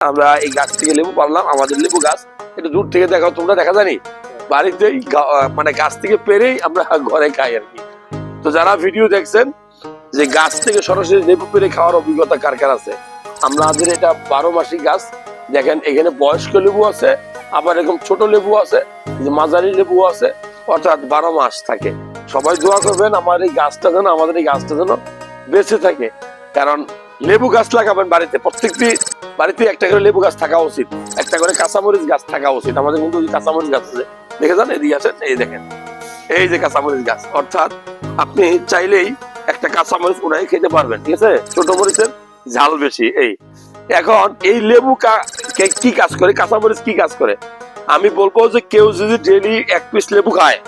আমরা এই গাছ থেকে লেবু পারলাম আমাদের লেবু গাছ। এটা দূর থেকে দেখা তোমরা দেখা জানি? আহ, মানে গাছ থেকে পেরেই আমরা ঘরে খাই আর কি। তো যারা ভিডিও দেখছেন যে গাছ থেকে সরাসরি লেবু পেরে খাওয়ার অভিজ্ঞতা কার কার আছে? আমাদের এটা বারো মাসি গাছ। দেখেন এখানে বয়স্ক লেবু আছে আবার এরকম ছোট লেবু আছে মাঝারি লেবু আছে অর্থাৎ বারো মাস থাকে। সবাই দোয়া করবেন আমার এই গাছটা যেন আমাদের এই গাছটা যেন বেঁচে থাকে। কারণ লেবু গাছ লাগাবেন বাড়িতে। প্রত্যেকটি বাড়িতে একটা করে লেবু গাছ থাকা উচিত। একটা করে কাঁচামরিচ গাছ থাকা উচিত। আমাদের কিন্তু কাঁচামরিচ গাছ আছে। দেখে যান, এদিকে আছেন এই দেখেন। এই যে কাঁচামরিচ গাছ। অর্থাৎ আপনি চাইলেই একটা কাঁচামরিচ উড়াই খেতে পারবেন, ঠিক আছে? ছোট মরিচের ঝাল বেশি, এই। এখন এই লেবু কি কাজ করে? কাঁচামরিচ কি কাজ করে? আমি বলব যে কেউ যদি ডেলি এক পিস লেবু খায়,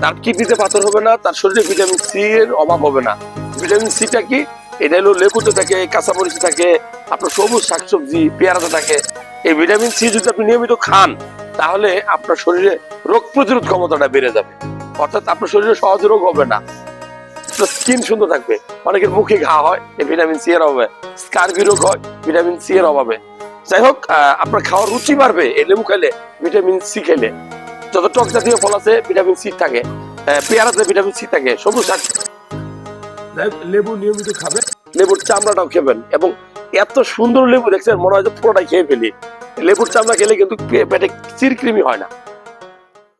তার কিডনিতে পাথর হবে না? তার শরীরে ভিটামিন সি এর অভাব হবে না। ভিটামিন সিটা কি? এটা হলো লেবুতে থাকে, কাঁচামরিচে থাকে, আপনার সবুজ শাকসবজি, পেয়ারাতে থাকে। এই ভিটামিন সি যদি আপনি নিয়মিত খান, তাহলে আপনার শরীরে রোগ প্রতিরোধ ক্ষমতাটা বেড়ে যাবে। অর্থাৎ আপনার শরীরে সহজে রোগ হবে না। স্কিন সুন্দর থাকবে। অনেকের মুখে ঘা হয় এই ভিটামিন সি এর অভাবে। স্কার্বি রোগ হয়, ভিটামিন সি এর অভাবে। যাই হোক আপনার খাওয়ার রুচি বাড়বে, এই লেবু খেলে ভিটামিন সি খেলে যত টক জাতীয় ফল আছে, ভিটামিন সি থাকে। পেয়ারাতে ভিটামিন সি থাকে, সবুজ শাক লেবু নিয়মিত খাবে? লেবুর চামড়াটাও খেবেন এবং এত সুন্দর লেবু দেখছেন, মনে হয় যে পুরোটাই খেয়ে ফেলি। লেবুর চামড়া খেলে কিন্তু পেটে চিরকৃমি হয় না।